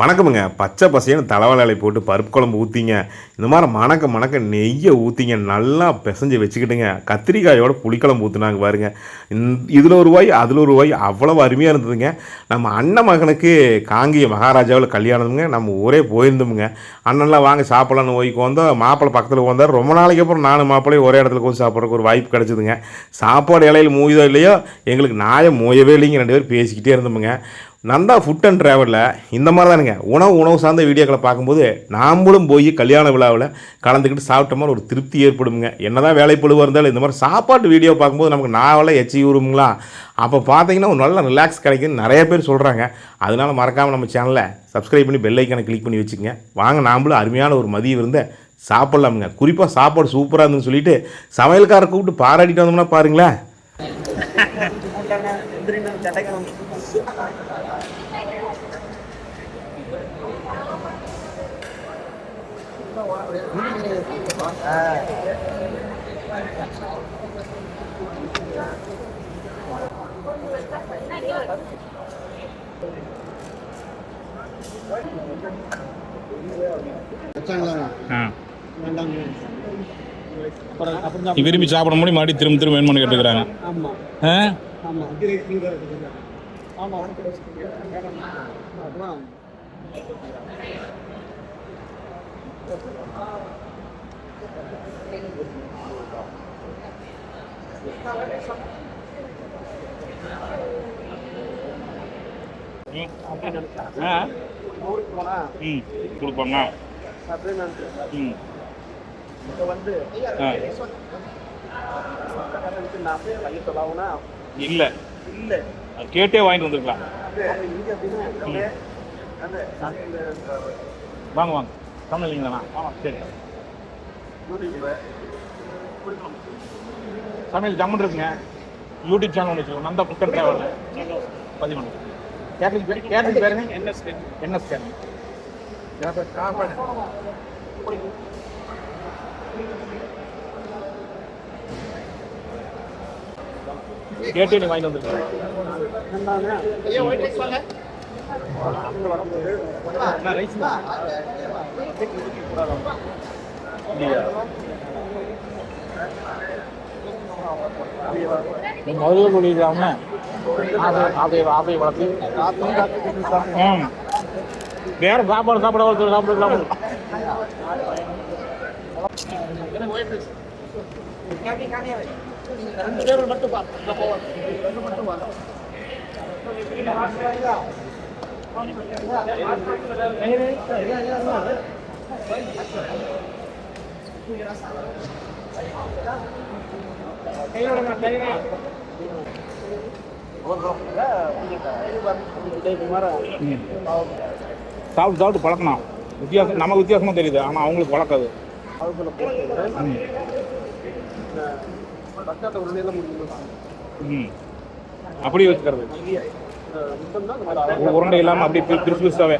வணக்கமுங்க. பச்சை பசைன்னு தலைவலை போட்டு பருப்பு குழம்பு ஊற்றிங்க இந்த மாதிரி மணக்க மணக்க நெய்யை ஊற்றிங்க நல்லா பிசைஞ்சு வச்சுக்கிட்டுங்க. கத்திரிக்காயோட புளிக்குழம்பு ஊற்றுனாங்க பாருங்க. இதில் ஒரு வாய் அதில் ஒரு வாய். அவ்வளோ அருமையாக இருந்ததுங்க. நம்ம அண்ணன் மகனுக்கு காங்கிய மகாராஜாவில் கல்யாணமுங்க. நம்ம ஊரே போயிருந்தோமுங்க. அண்ணன்லாம் வாங்க சாப்பிடலான்னு ஓய்க்கு வந்தோம் மாப்பிள்ளை பக்கத்தில் வந்தார் ரொம்ப நாளைக்கு அப்புறம் நானும் மாப்பிள்ளையும் ஒரே இடத்துல கொஞ்சம் சாப்பிட்றதுக்கு ஒரு வாய்ப்பு கிடச்சிதுங்க. சாப்பாடு இலையில் மூயுதோ இல்லையோ எங்களுக்கு நாயை மூயவே இல்லைங்க. ரெண்டு பேரும் பேசிக்கிட்டே இருந்தோமுங்க. நந்தா ஃபுட் அண்ட் ட்ராவலில் இந்த மாதிரி தானுங்க உணவு உணவு சார்ந்த வீடியோக்களை பார்க்கும்போது நாமளும் போய் கல்யாண விழாவில் கலந்துக்கிட்டு சாப்பிட்ட மாதிரி ஒரு திருப்தி ஏற்படுங்க என்னதான் வேலை பொழுவாக இருந்தாலும் இந்த மாதிரி சாப்பாட்டு வீடியோ பார்க்கும்போது நமக்கு நாவலாக எச்சி ஊறுங்களா அப்போ பார்த்தீங்கன்னா ஒரு நல்ல ரிலாக்ஸ் கிடைக்குன்னு நிறைய பேர் சொல்கிறாங்க அதனால் மறக்காமல் நம்ம சேனலை சப்ஸ்கிரைப் பண்ணி பெல் ஐக்கனை கிளிக் பண்ணி வச்சுக்கோங்க. வாங்க நாமளும் அருமையான ஒரு மதியம் இருந்த சாப்பிட்லாமுங்க. குறிப்பாக சாப்பாடு சூப்பராக இருந்துன்னு சொல்லிட்டு சமையல்காரை கூப்பிட்டு பாராட்டிட்டு வந்தோம்னா பாருங்களேன். அப்புறம் நீ விரும்பி சாப்பிட முடியும் மறுபடியும் திரும்ப திரும்ப வேணும்னு கேட்டுக்கிறாங்க. ஆமாம் ஆ ஆமாம் ஆமாம் அப்புறம் ஆ ஊருக்கு போனால் ம் கொடுப்பாங்க அப்படியே நான் ம் இப்போ வந்து ஆ நான் பைய சொல்லாவுன்னா இல்லை. இல்லை. கேட்டே வாங்கிட்டு வந்துருக்கலாம். வாங்க வாங்க. தமிழ் இல்லைங்களாண்ணா ஆமாம் சரி. சமையல் ஜம்முன் இருக்குங்க. யூடியூப் சேனல் ஒன்று வச்சுருக்கோம். நந்தா புக்கர் டிராவல் பதிவு பண்ணு கேட்டரிங் பேர் கேட்டரிங் பேருங்க? என்எஸ் என்எஸ் கேட்டரிங் சாப்பாடு கேட்டே நீ வாங்கிட்டு வந்துருக்கேன் முதல்ல முடியாம அதை அதை வளர்த்து. வேற சாப்பாடு சாப்பிட வளர்த்து சாப்பிட சாப்பிடு சாப்பிட்டு சாப்பிட்டு பழக்கணும் வித்தியாசம் நமக்கு வித்தியாசமா தெரியுது ஆனால் அவங்களுக்கு பழக்காது அப்படி வச்சுக்கிறது. உருண்டை இல்லாமல் அப்படி பிரிசு பிரிசாவே.